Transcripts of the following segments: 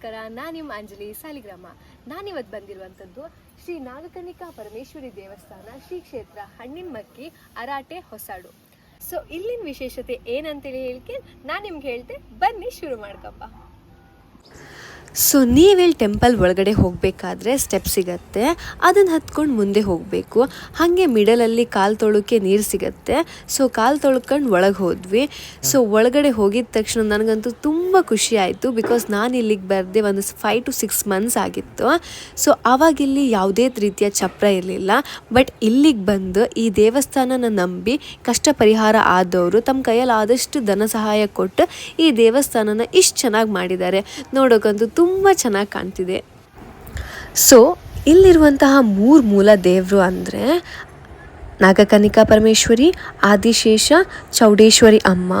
ನಮಸ್ಕಾರ, ನಾನು ನಿಮ್ಮ ಅಂಜಲಿ ಸಾಲಿಗ್ರಾಮ. ನಾನಿವತ್ತು ಬಂದಿರುವಂಥದ್ದು ಶ್ರೀ ನಾಗಕರ್ಣಿಕಾ ಪರಮೇಶ್ವರಿ ದೇವಸ್ಥಾನ, ಶ್ರೀ ಕ್ಷೇತ್ರ ಹಣ್ಣಿನ ಮಕ್ಕಿ ಅರಾಟೆ, ಹೊಸಾಡು. ಸೊ ಇಲ್ಲಿನ ವಿಶೇಷತೆ ಏನಂತೇಳಿ ಹೇಳಿಕೆ ನಾನು ನಿಮ್ಗೆ ಹೇಳ್ತೆ, ಬನ್ನಿ ಶುರು ಮಾಡ್ಕಪ್ಪ ಸೊ ನೀವಿಲ್ಲಿ ಟೆಂಪಲ್ ಒಳಗಡೆ ಹೋಗಬೇಕಾದ್ರೆ ಸ್ಟೆಪ್ ಸಿಗತ್ತೆ. ಅದನ್ನು ಹತ್ಕೊಂಡು ಮುಂದೆ ಹೋಗಬೇಕು. ಹಾಗೆ ಮಿಡಲಲ್ಲಿ ಕಾಲು ತೊಳಕ್ಕೆ ನೀರು ಸಿಗತ್ತೆ. ಸೊ ಕಾಲು ತೊಳ್ಕೊಂಡು ಒಳಗೆ ಹೋದ್ವಿ. ಸೊ ಒಳಗಡೆ ಹೋಗಿದ ತಕ್ಷಣ ನನಗಂತೂ ತುಂಬ ಖುಷಿ ಆಯಿತು ಬಿಕಾಸ್ ನಾನು ಇಲ್ಲಿಗೆ ಬರದೆ ಒಂದು ಫೈವ್ ಟು ಸಿಕ್ಸ್ ಮಂತ್ಸ್ ಆಗಿತ್ತು. ಸೊ ಆವಾಗಿಲ್ಲಿ ಯಾವುದೇ ರೀತಿಯ ಚಪ್ರ ಇರಲಿಲ್ಲ. ಬಟ್ ಇಲ್ಲಿಗೆ ಬಂದು ಈ ದೇವಸ್ಥಾನನ ನಂಬಿ ಕಷ್ಟ ಪರಿಹಾರ ಆದವರು ತಮ್ಮ ಕೈಯಲ್ಲಿ ಆದಷ್ಟು ಧನ ಸಹಾಯ ಕೊಟ್ಟು ಈ ದೇವಸ್ಥಾನನ ಇಷ್ಟು ಚೆನ್ನಾಗಿ ಮಾಡಿದ್ದಾರೆ. ನೋಡೋಕ್ಕಂತೂ ತುಂಬ ಚೆನ್ನಾಗಿ ಕಾಣ್ತಿದೆ. ಸೊ ಇಲ್ಲಿರುವಂತಹ ಮೂರು ಮೂಲ ದೇವರು ಅಂದರೆ ನಾಗಕನಿಕಾ ಪರಮೇಶ್ವರಿ, ಆದಿಶೇಷ, ಚೌಡೇಶ್ವರಿ ಅಮ್ಮ.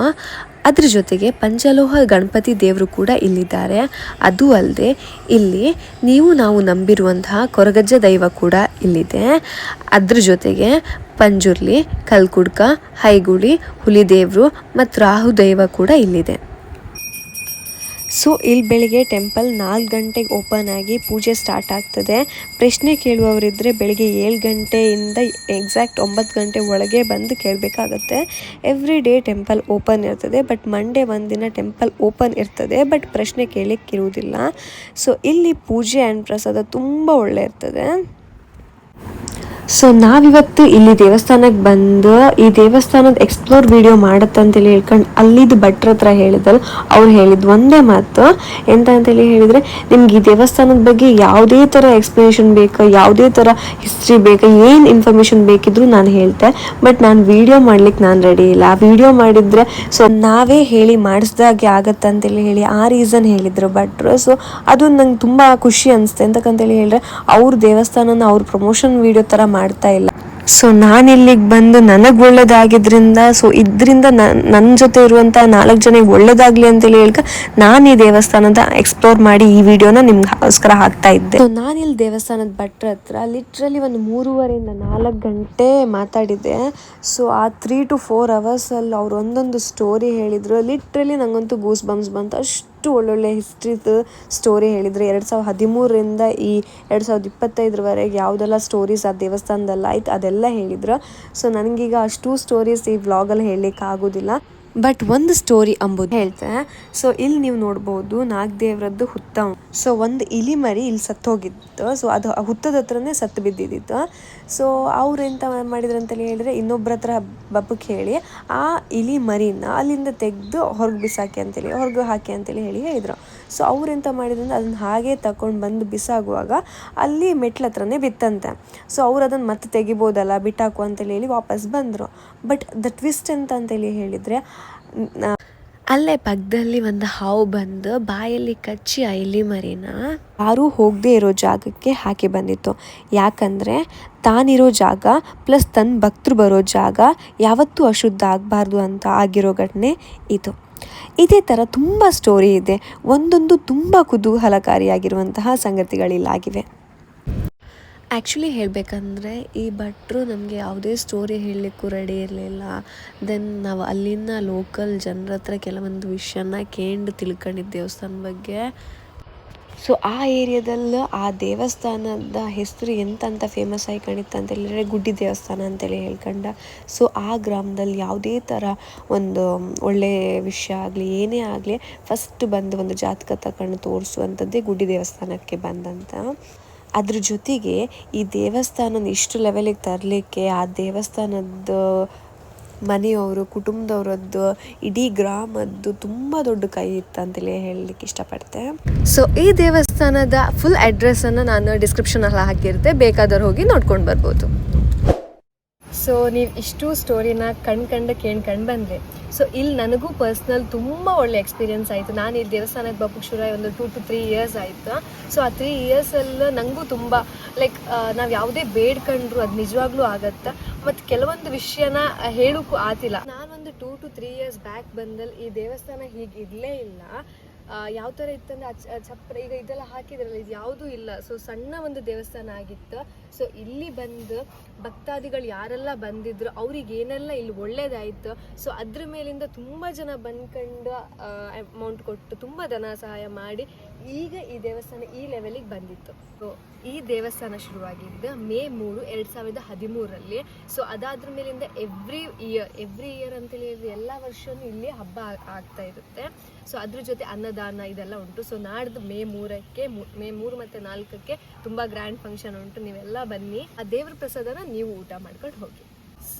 ಅದ್ರ ಜೊತೆಗೆ ಪಂಚಲೋಹ ಗಣಪತಿ ದೇವರು ಕೂಡ ಇಲ್ಲಿದ್ದಾರೆ. ಅದು ಅಲ್ಲದೆ ಇಲ್ಲಿ ನೀವು ನಾವು ನಂಬಿರುವಂತಹ ಕೊರಗಜ್ಜ ದೈವ ಕೂಡ ಇಲ್ಲಿದೆ. ಅದ್ರ ಜೊತೆಗೆ ಪಂಜುರ್ಲಿ, ಕಲ್ಕುಡ್ಕ, ಹೈಗುಳಿ, ಹುಲಿದೇವರು ಮತ್ತು ರಾಹು ದೈವ ಕೂಡ ಇಲ್ಲಿದೆ. ಸೊ, ಇಲ್ಲಿ ಬೆಳಿಗ್ಗೆ ಟೆಂಪಲ್ ನಾಲ್ಕು ಗಂಟೆಗೆ ಓಪನ್ ಆಗಿ ಪೂಜೆ ಸ್ಟಾರ್ಟ್ ಆಗ್ತದೆ. ಪ್ರಶ್ನೆ ಕೇಳುವವರಿದ್ದರೆ ಬೆಳಿಗ್ಗೆ ಏಳು ಗಂಟೆಯಿಂದ ಎಕ್ಸಾಕ್ಟ್ ಒಂಬತ್ತು ಗಂಟೆ ಒಳಗೆ ಬಂದು ಕೇಳಬೇಕಾಗತ್ತೆ. ಎವ್ರಿ ಡೇ ಟೆಂಪಲ್ ಓಪನ್ ಇರ್ತದೆ, ಬಟ್ ಮಂಡೇ ಒಂದಿನ ಟೆಂಪಲ್ ಓಪನ್ ಇರ್ತದೆ, ಬಟ್ ಪ್ರಶ್ನೆ ಕೇಳಲಿಕ್ಕೆ ಇರುವುದಿಲ್ಲ ಸೊ, ಇಲ್ಲಿ ಪೂಜೆ ಆ್ಯಂಡ್ ಪ್ರಸಾದ ತುಂಬ ಒಳ್ಳೆ ಇರ್ತದೆ. ಸೊ ನಾವಿವತ್ತು ಇಲ್ಲಿ ದೇವಸ್ಥಾನಕ್ಕೆ ಬಂದು ಈ ದೇವಸ್ಥಾನದ ಎಕ್ಸ್ಪ್ಲೋರ್ ವಿಡಿಯೋ ಮಾಡತ್ತಂತೇಳಿ ಹೇಳ್ಕೊಂಡು ಅಲ್ಲಿದ್ದು ಭಟ್ರ ಹತ್ರ ಹೇಳಿದಲ್ಲ ಅವ್ರು ಹೇಳಿದ್ದು ಒಂದೇ ಮಾತು. ಎಂತ ಅಂತೇಳಿ ಹೇಳಿದರೆ, ನಿಮ್ಗೆ ಈ ದೇವಸ್ಥಾನದ ಬಗ್ಗೆ ಯಾವುದೇ ಥರ ಎಕ್ಸ್ಪ್ಲನೇಷನ್ ಬೇಕು, ಯಾವುದೇ ಥರ ಹಿಸ್ಟ್ರಿ ಬೇಕು, ಏನು ಇನ್ಫಾರ್ಮೇಷನ್ ಬೇಕಿದ್ರು ನಾನು ಹೇಳ್ತೆ. ಬಟ್ ನಾನು ವಿಡಿಯೋ ಮಾಡ್ಲಿಕ್ಕೆ ನಾನು ರೆಡಿ ಇಲ್ಲ. ವಿಡಿಯೋ ಮಾಡಿದರೆ ಸೊ ನಾವೇ ಹೇಳಿ ಮಾಡಿಸ್ದಾಗೆ ಆಗತ್ತಂತೇಳಿ ಹೇಳಿ ಆ ರೀಸನ್ ಹೇಳಿದ್ರು ಭಟ್ರು. ಸೊ ಅದು ನಂಗೆ ತುಂಬ ಖುಷಿ ಅನಿಸ್ತೆ. ಎಂತಕ್ಕಂತೇಳಿ ಹೇಳಿದ್ರೆ, ಅವ್ರ ದೇವಸ್ಥಾನನ ಅವ್ರ ಪ್ರಮೋಷನ್ ವಿಡಿಯೋ ಥರ ಮಾಡ್ತಾ ಇಲ್ಲ. ಸೊ ನಾನು ಇಲ್ಲಿಗೆ ಬಂದು ನನಗೆ ಒಳ್ಳೇದಾಗಿದ್ರಿಂದ ಸೊ ಇದರಿಂದ ನನ್ನ ಜೊತೆ ಇರುವಂಥ ನಾಲ್ಕು ಜನ ಒಳ್ಳೇದಾಗ್ಲಿ ಅಂತೇಳಿ ಹೇಳ್ಕ ನಾನು ಈ ದೇವಸ್ಥಾನದ ಎಕ್ಸ್ಪ್ಲೋರ್ ಮಾಡಿ ಈ ವಿಡಿಯೋನ ನಿಮ್ಗೋಸ್ಕರ ಹಾಕ್ತಾ ಇದ್ದೆ. ಸೊ ನಾನು ದೇವಸ್ಥಾನದ ಭಟ್ರ ಹತ್ರ ಲಿಟ್ರಲಿ ಒಂದು ಮೂರುವರೆಯಿಂದ ನಾಲ್ಕು ಗಂಟೆ ಮಾತಾಡಿದ್ದೆ. ಸೊ ಆ ತ್ರೀ ಟು ಫೋರ್ ಅವರ್ಸಲ್ಲಿ ಅವ್ರು ಒಂದೊಂದು ಸ್ಟೋರಿ ಹೇಳಿದರು. ಲಿಟ್ರಲಿ ನನಗಂತೂ ಗೂಸ್ ಬಮ್ಸ್ ಬಂತು. ಅಷ್ಟು ಅಷ್ಟು ಒಳ್ಳೊಳ್ಳೆ ಹಿಸ್ಟ್ರಿದು ಸ್ಟೋರಿ ಹೇಳಿದ್ರು ಎರಡು ಸಾವಿರದ ಹದಿಮೂರರಿಂದ ಈ ಎರಡು ಸಾವಿರದ ಇಪ್ಪತ್ತೈದರವರೆಗೆ ಯಾವುದೆಲ್ಲ ಸ್ಟೋರೀಸ್ ಆ ದೇವಸ್ಥಾನದಲ್ಲಿ ಆಯ್ತು ಅದೆಲ್ಲ ಹೇಳಿದ್ರು. ಸೊ ನನಗೀಗ ಅಷ್ಟು ಸ್ಟೋರೀಸ್ ಈ ವ್ಲಾಗಲ್ಲಿ ಹೇಳಲಿಕ್ಕೆ ಆಗೋದಿಲ್ಲ ಬಟ್ ಒಂದು ಸ್ಟೋರಿ ಅಂಬುದು ಹೇಳ್ತೆ. ಸೊ ಇಲ್ಲಿ ನೀವು ನೋಡ್ಬೋದು ನಾಗದೇವ್ರದ್ದು ಹುತ್ತ. ಸೊ ಒಂದು ಇಲಿ ಮರಿ ಇಲ್ಲಿ ಸತ್ತು ಹೋಗಿತ್ತು ಸೊ ಅದು ಹುತ್ತದ ಹತ್ರನೇ ಸತ್ತು ಬಿದ್ದಿದ್ದಿತ್ತು. ಸೊ ಅವ್ರು ಎಂತ ಮಾಡಿದ್ರು ಅಂತೇಳಿ ಹೇಳಿದ್ರೆ ಇನ್ನೊಬ್ಬರ ಹತ್ರ ಬಬ್ಬಕ್ಕೆ ಹೇಳಿ ಆ ಇಲಿ ಮರಿನ ಅಲ್ಲಿಂದ ತೆಗೆದು ಹೊರಗೆ ಬಿಸಾಕಿ ಅಂತೇಳಿ, ಹೊರಗೆ ಹಾಕಿ ಅಂತೇಳಿ ಹೇಳಿ ಹೇಳಿದ್ರು. ಸೊ ಅವ್ರು ಎಂತ ಮಾಡಿದ್ರು ಅಂದ್ರೆ ಅದನ್ನ ಹಾಗೆ ತಗೊಂಡು ಬಂದು ಬಿಸಾಗುವಾಗ ಅಲ್ಲಿ ಮೆಟ್ಲ ಹತ್ರನೇ ಬಿತ್ತಂತೆ. ಸೊ ಅವ್ರು ಅದನ್ನು ಮತ್ತೆ ತೆಗಿಬೋದಲ್ಲ ಬಿಟ್ಟಾಕು ಅಂತೇಳಿ ಹೇಳಿ ವಾಪಸ್ ಬಂದರು. ಬಟ್ ದ ಟ್ವಿಸ್ಟ್ ಅಂತ ಅಂತೇಳಿ ಹೇಳಿದರೆ ಅಲ್ಲೇ ಪಕ್ಕದಲ್ಲಿ ಒಂದು ಹಾವು ಬಂದು ಬಾಯಲ್ಲಿ ಕಚ್ಚಿ ಆ ಇಲಿ ಮರಿನ ಯಾರೂ ಹೋಗದೆ ಇರೋ ಜಾಗಕ್ಕೆ ಹಾಕಿ ಬಂದಿತ್ತು. ಯಾಕಂದರೆ ತಾನಿರೋ ಜಾಗ ಪ್ಲಸ್ ತನ್ನ ಭಕ್ತರು ಬರೋ ಜಾಗ ಯಾವತ್ತೂ ಅಶುದ್ಧ ಆಗಬಾರ್ದು ಅಂತ ಆಗಿರೋ ಘಟನೆ ಇದು. ಇದೇ ಥರ ತುಂಬ ಸ್ಟೋರಿ ಇದೆ. ಒಂದೊಂದು ತುಂಬ ಕುತೂಹಲಕಾರಿಯಾಗಿರುವಂತಹ ಸಂಗತಿಗಳಿಲ್ಲಾಗಿವೆ. ಆ್ಯಕ್ಚುಲಿ ಹೇಳಬೇಕಂದ್ರೆ ಈ ಭಟ್ರು ನಮಗೆ ಯಾವುದೇ ಸ್ಟೋರಿ ಹೇಳಲಿಕ್ಕೂ ರೆಡಿ ಇರಲಿಲ್ಲ. ದೆನ್ ನಾವು ಅಲ್ಲಿನ ಲೋಕಲ್ ಜನರ ಹತ್ರ ಕೆಲವೊಂದು ವಿಷಯನ ಕೇಂಡು ತಿಳ್ಕೊಂಡಿದ್ದ ದೇವಸ್ಥಾನ ಬಗ್ಗೆ. ಸೊ ಆ ಏರಿಯಾದಲ್ಲಿ ಆ ದೇವಸ್ಥಾನದ ಹೆಸರು ಎಂತಂತ ಫೇಮಸ್ ಆಗಿ ಕಾಣಿತ್ತು ಅಂತ ಹೇಳಿದ್ರೆ ಗುಡ್ಡಿ ದೇವಸ್ಥಾನ ಅಂತೇಳಿ ಹೇಳ್ಕೊಂಡ. ಸೊ ಆ ಗ್ರಾಮದಲ್ಲಿ ಯಾವುದೇ ಥರ ಒಂದು ಒಳ್ಳೆಯ ವಿಷಯ ಆಗಲಿ, ಏನೇ ಆಗಲಿ ಫಸ್ಟ್ ಬಂದು ಒಂದು ಜಾತಕ ತಗೊಂಡು ತೋರಿಸುವಂಥದ್ದೇ ಗುಡ್ಡಿ ದೇವಸ್ಥಾನಕ್ಕೆ ಬಂದಂತ. ಅದ್ರ ಜೊತೆಗೆ ಈ ದೇವಸ್ಥಾನನ ಇಷ್ಟು ಲೆವೆಲಿಗೆ ತರಲಿಕ್ಕೆ ಆ ದೇವಸ್ಥಾನದ ಮನೆಯವರು, ಕುಟುಂಬದವರದ್ದು, ಇಡೀ ಗ್ರಾಮದ್ದು ತುಂಬ ದೊಡ್ಡ ಕೈ ಇತ್ತು ಅಂತೇಳಿ ಹೇಳಲಿಕ್ಕೆ ಇಷ್ಟಪಡ್ತೆ. ಸೊ ಈ ದೇವಸ್ಥಾನದ ಫುಲ್ ಅಡ್ರೆಸ್ಸನ್ನು ನಾನು ಡಿಸ್ಕ್ರಿಪ್ಷನಲ್ಲಿ ಹಾಕಿರ್ತೆ ಬೇಕಾದವ್ರು ಹೋಗಿ ನೋಡ್ಕೊಂಡು ಬರ್ಬೋದು. ಸೊ ನೀವು ಇಷ್ಟು ಸ್ಟೋರಿನ ಕಣ್ ಕಂಡು ಕೇಳ್ಕೊಂಡು ಸೊ ಇಲ್ಲಿ ನನಗೂ ಪರ್ಸ್ನಲ್ ತುಂಬ ಒಳ್ಳೆ ಎಕ್ಸ್ಪೀರಿಯನ್ಸ್ ಆಯಿತು. ನಾನು ಇಲ್ಲಿ ದೇವಸ್ಥಾನಕ್ಕೆ ಬಪ್ಪಕ್ಕೆ ಶುರು ಒಂದು ಟೂ ಟು ತ್ರೀ ಇಯರ್ಸ್ ಆಯಿತು. ಸೊ ಆ ತ್ರೀ ಇಯರ್ಸಲ್ಲಿ ನನಗೂ ತುಂಬ ಲೈಕ್ ನಾವು ಯಾವುದೇ ಬೇಡ್ಕೊಂಡ್ರು ಅದು ನಿಜವಾಗ್ಲೂ ಆಗತ್ತೆ. ಮತ್ತು ಕೆಲವೊಂದು ವಿಷಯನ ಹೇಳೋಕ್ಕೂ ಆತಿಲ್ಲ. ನಾನೊಂದು two to three years back ಬಂದಲ್ಲಿ ಈ ದೇವಸ್ಥಾನ ಹೀಗೆ ಇರಲೇ ಇಲ್ಲ. ಯಾವ ಥರ ಇತ್ತಂದ್ರೆ ಚಪ್ರ ಈಗ ಇದೆಲ್ಲ ಹಾಕಿದ್ರಲ್ಲ, ಇದು ಯಾವುದೂ ಇಲ್ಲ. ಸೊ ಸಣ್ಣ ಒಂದು ದೇವಸ್ಥಾನ ಆಗಿತ್ತು. ಸೊ ಇಲ್ಲಿ ಬಂದು ಭಕ್ತಾದಿಗಳು ಯಾರೆಲ್ಲ ಬಂದಿದ್ರು, ಅವ್ರಿಗೆ ಏನೆಲ್ಲ ಇಲ್ಲಿ ಒಳ್ಳೇದಾಯಿತು ಸೊ ಅದ್ರ ಮೇಲಿಂದ ತುಂಬ ಜನ ಬಂದ್ಕೊಂಡು ಅಮೌಂಟ್ ಕೊಟ್ಟು ತುಂಬ ಧನ ಸಹಾಯ ಮಾಡಿ ಈಗ ಈ ದೇವಸ್ಥಾನ ಈ ಲೆವೆಲಿಗೆ ಬಂದಿತ್ತು. ಸೊ ಈ ದೇವಸ್ಥಾನ ಶುರುವಾಗಿದ್ದು ಮೇ ಮೂರು, ಎರಡು ಸಾವಿರದ ಹದಿಮೂರರಲ್ಲಿ. ಸೊ ಅದಾದ್ರ ಮೇಲಿಂದ ಎವ್ರಿ ಇಯರ್ ಎವ್ರಿ ಇಯರ್ ಅಂತೇಳಿ ಎಲ್ಲ ವರ್ಷವೂ ಇಲ್ಲಿ ಹಬ್ಬ ಆಗ್ತಾ ಇರುತ್ತೆ. ಸೊ ಅದ್ರ ಜೊತೆ ಅನ್ನದಾನ ಇದೆಲ್ಲ ಉಂಟು. ಸೊ ನಾಡ್ದು ಮೇ ಮೂರಕ್ಕೆ, ಮೂ- ಮೂರು ಮತ್ತು ನಾಲ್ಕಕ್ಕೆ ತುಂಬ ಗ್ರ್ಯಾಂಡ್ ಫಂಕ್ಷನ್ ಉಂಟು. ನೀವೆಲ್ಲ ಬನ್ನಿ. ಆ ದೇವ್ರ ಪ್ರಸಾದನ ನೀವು ಊಟ ಮಾಡ್ಕೊಂಡು ಹೋಗಿ.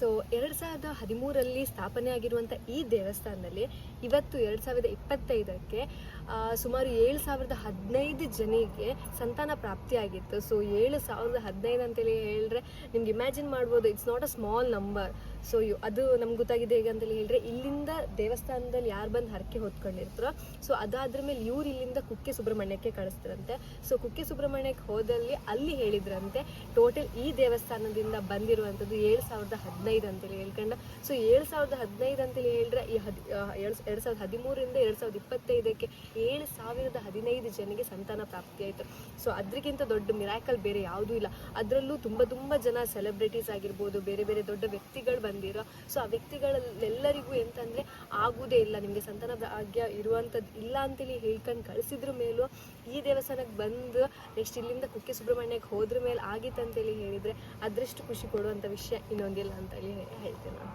ಸೊ ಎರಡು ಸಾವಿರದ ಹದಿಮೂರಲ್ಲಿ ಸ್ಥಾಪನೆ ಆಗಿರುವಂಥ ಈ ದೇವಸ್ಥಾನದಲ್ಲಿ ಇವತ್ತು ಎರಡು ಸಾವಿರದ ಇಪ್ಪತ್ತೈದಕ್ಕೆ ಸುಮಾರು ಏಳು ಸಾವಿರದ ಹದಿನೈದು ಜನಿಗೆ ಸಂತಾನ ಪ್ರಾಪ್ತಿಯಾಗಿತ್ತು. ಸೊ ಏಳು ಸಾವಿರದ ಹದಿನೈದು ಅಂತೇಳಿ ಹೇಳಿದ್ರೆ ನಿಮ್ಗೆ ಇಮ್ಯಾಜಿನ್ ಮಾಡ್ಬೋದು. It's not a small number so ಅದು ನಮ್ಗೆ ಗೊತ್ತಾಗಿದೆ ಹೇಗೆ ಅಂತೇಳಿ ಹೇಳಿದ್ರೆ, ಇಲ್ಲಿಂದ ದೇವಸ್ಥಾನದಲ್ಲಿ ಯಾರು ಬಂದು ಹರಕೆ ಹೊತ್ಕೊಂಡಿರ್ತಾರೋ ಸೊ ಅದಾದ್ರ ಮೇಲೆ ಇವ್ರು ಇಲ್ಲಿಂದ ಕುಕ್ಕೆ ಸುಬ್ರಹ್ಮಣ್ಯಕ್ಕೆ ಕಳಿಸ್ತಾರಂತೆ ಸೊ ಕುಕ್ಕೆ ಸುಬ್ರಹ್ಮಣ್ಯಕ್ಕೆ ಹೋದಲ್ಲಿ ಅಲ್ಲಿ ಹೇಳಿದ್ರಂತೆ ಟೋಟಲ್ ಈ ದೇವಸ್ಥಾನದಿಂದ ಬಂದಿರುವಂಥದ್ದು ಏಳು ಸಾವಿರದ ಹದಿನೈದು ಅಂತೇಳಿ ಹೇಳ್ಕೊಂಡು. ಸೊ ಏಳು ಸಾವಿರದ ಹದಿನೈದು ಅಂತೇಳಿ ಹೇಳಿದ್ರೆ, ಈ ಹದಿ ಎರಡು ಎರಡು ಸಾವಿರದ ಹದಿಮೂರರಿಂದ ಎರಡು ಸಾವಿರದ ಇಪ್ಪತ್ತೈದಕ್ಕೆ ಏಳು ಸಾವಿರದ ಹದಿನೈದು ಜನರಿಗೆ ಸಂತಾನ ಪ್ರಾಪ್ತಿ ಆಯಿತು. ಸೊ ಅದಕ್ಕಿಂತ ದೊಡ್ಡ ಮಿರಾಕಲ್ ಬೇರೆ ಯಾವುದೂ ಇಲ್ಲ. ಅದರಲ್ಲೂ ತುಂಬ ತುಂಬ ಜನ ಸೆಲೆಬ್ರಿಟೀಸ್ ಆಗಿರ್ಬೋದು, ಬೇರೆ ಬೇರೆ ದೊಡ್ಡ ವ್ಯಕ್ತಿಗಳು ಬಂದಿರೋ. ಸೊ ಆ ವ್ಯಕ್ತಿಗಳಲ್ಲೆಲ್ಲರಿಗೂ ಎಂತಂದರೆ ಆಗೋದೇ ಇಲ್ಲ. ನಿಮಗೆ ಸಂತಾನ ಭಾಗ್ಯ ಇರುವಂಥದ್ದು ಇಲ್ಲ ಅಂತೇಳಿ ಹೇಳ್ಕೊಂಡು ಕಳಿಸಿದ್ರ ಮೇಲೂ ಈ ದೇವಸ್ಥಾನಕ್ಕೆ ಬಂದು ನೆಕ್ಸ್ಟ್ ಇಲ್ಲಿಂದ ಕುಕ್ಕೆ ಸುಬ್ರಹ್ಮಣ್ಯಕ್ಕೆ ಹೋದ್ರ ಮೇಲೆ ಆಗಿತ್ತು ಅಂತೇಳಿ ಹೇಳಿದರೆ ಅದರಷ್ಟು ಖುಷಿ ಕೊಡುವಂಥ ವಿಷಯ ಇನ್ನೊಂದಿಲ್ಲ ಅಂತೇಳಿ ಹೇಳ್ತೇನೆ ನಾನು.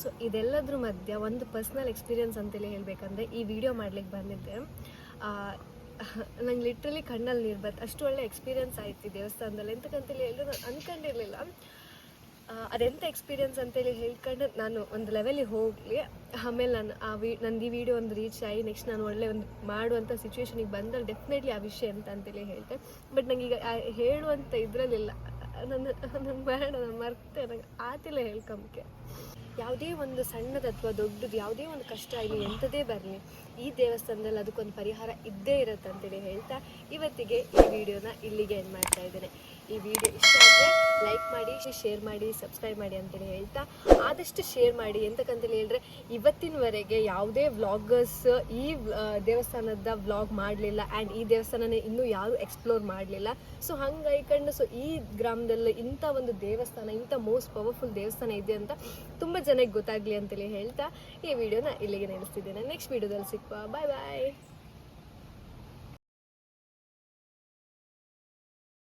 ಸೊ ಇದೆಲ್ಲದ್ರ ಮಧ್ಯ ಒಂದು ಪರ್ಸ್ನಲ್ ಎಕ್ಸ್ಪೀರಿಯನ್ಸ್ ಅಂತೇಳಿ ಹೇಳಬೇಕಂದ್ರೆ ಈ ವಿಡಿಯೋ ಮಾಡ್ಲಿಕ್ಕೆ ಬಂದಿದ್ದೆ. ನಂಗೆ ಲಿಟ್ರಲಿ ಕಣ್ಣಲ್ಲಿ ನೀರು ಬತ್ತು ಅಷ್ಟು ಒಳ್ಳೆ ಎಕ್ಸ್ಪೀರಿಯನ್ಸ್ ಆಯ್ತು ದೇವಸ್ಥಾನದಲ್ಲಿ. ಎಂತಕ್ಕಂತೇಳಿ ಹೇಳಿದ್ರೆ ನಾನು ಅಂದ್ಕೊಂಡಿರಲಿಲ್ಲ ಅದೆಂತ ಎಕ್ಸ್ಪೀರಿಯನ್ಸ್ ಅಂತೇಳಿ ಹೇಳ್ಕೊಂಡು ನಾನು ಒಂದು ಲೆವೆಲಿಗೆ ಹೋಗಲಿ, ಆಮೇಲೆ ನಾನು ಆ ವಿ, ನಂದು ಈ ವಿಡಿಯೋ ಒಂದು ರೀಚ್ ಆಗಿ ನೆಕ್ಸ್ಟ್ ನಾನು ಒಳ್ಳೆ ಒಂದು ಮಾಡುವಂಥ ಸಿಚುವೇಶನಿಗೆ ಬಂದಾಗ ಡೆಫಿನೆಟ್ಲಿ ಆ ವಿಷಯ ಅಂತ ಅಂತೇಳಿ ಹೇಳ್ತೆ. ಬಟ್ ನನಗೀಗ ಹೇಳುವಂಥ ಇದರಲ್ಲಿಲ್ಲ. ನನ್ನ ನಂಗೆ ಬೇಡ ನಾನು ಮರ್ತೆ, ನಂಗೆ ಆತಿಲ್ಲ ಹೇಳ್ಕೊಂಬಕ್ಕೆ ಯಾವುದೇ ಒಂದು ಸಣ್ಣದು ಅಥವಾ ದೊಡ್ಡದು, ಯಾವುದೇ ಒಂದು ಕಷ್ಟ ಆಗಲಿ ಎಂಥದೇ ಬರಲಿ, ಈ ದೇವಸ್ಥಾನದಲ್ಲಿ ಅದಕ್ಕೊಂದು ಪರಿಹಾರ ಇದ್ದೇ ಇರುತ್ತೆ ಅಂತೇಳಿ ಹೇಳ್ತಾ, ಇವತ್ತಿಗೆ ಈ ವಿಡಿಯೋನ ಇಲ್ಲಿಗೆ ಏನು ಮಾಡ್ತಾ ಇದ್ದೇನೆ. ಈ ವಿಡಿಯೋ ಇಷ್ಟ ಆದರೆ ಶೇರ್ ಮಾಡಿ ಸಬ್ಸ್ಕ್ರೈಬ್ ಮಾಡಿ ಅಂತೇಳಿ ಹೇಳ್ತಾ ಆದಷ್ಟು ಶೇರ್ ಮಾಡಿ ಎಂತಕ್ಕಂತೇಳಿ ಹೇಳಿದ್ರೆ ಇವತ್ತಿನವರೆಗೆ ಯಾವುದೇ ವ್ಲಾಗರ್ಸ್ ಈ ದೇವಸ್ಥಾನದ ವ್ಲಾಗ್ ಮಾಡಲಿಲ್ಲ ಆ್ಯಂಡ್ ಈ ದೇವಸ್ಥಾನನ ಇನ್ನೂ ಯಾರು ಎಕ್ಸ್ಪ್ಲೋರ್ ಮಾಡಲಿಲ್ಲ. ಸೊ ಹಂಗೈಕಂಡು ಸೊ ಈ ಗ್ರಾಮದಲ್ಲಿ ಇಂಥ ಒಂದು ದೇವಸ್ಥಾನ, ಇಂಥ ಮೋಸ್ಟ್ ಪವರ್ಫುಲ್ ದೇವಸ್ಥಾನ ಇದೆ ಅಂತ ತುಂಬ ಜನಕ್ಕೆ ಗೊತ್ತಾಗಲಿ ಅಂತೇಳಿ ಹೇಳ್ತಾ ಈ ವಿಡಿಯೋನ ಇಲ್ಲಿಗೆ ನಿಲ್ಲಿಸ್ತಿದ್ದೇನೆ. ನೆಕ್ಸ್ಟ್ ವಿಡಿಯೋದಲ್ಲಿ ಸಿಕ್ಕುವ ಬಾಯ್ ಬಾಯ್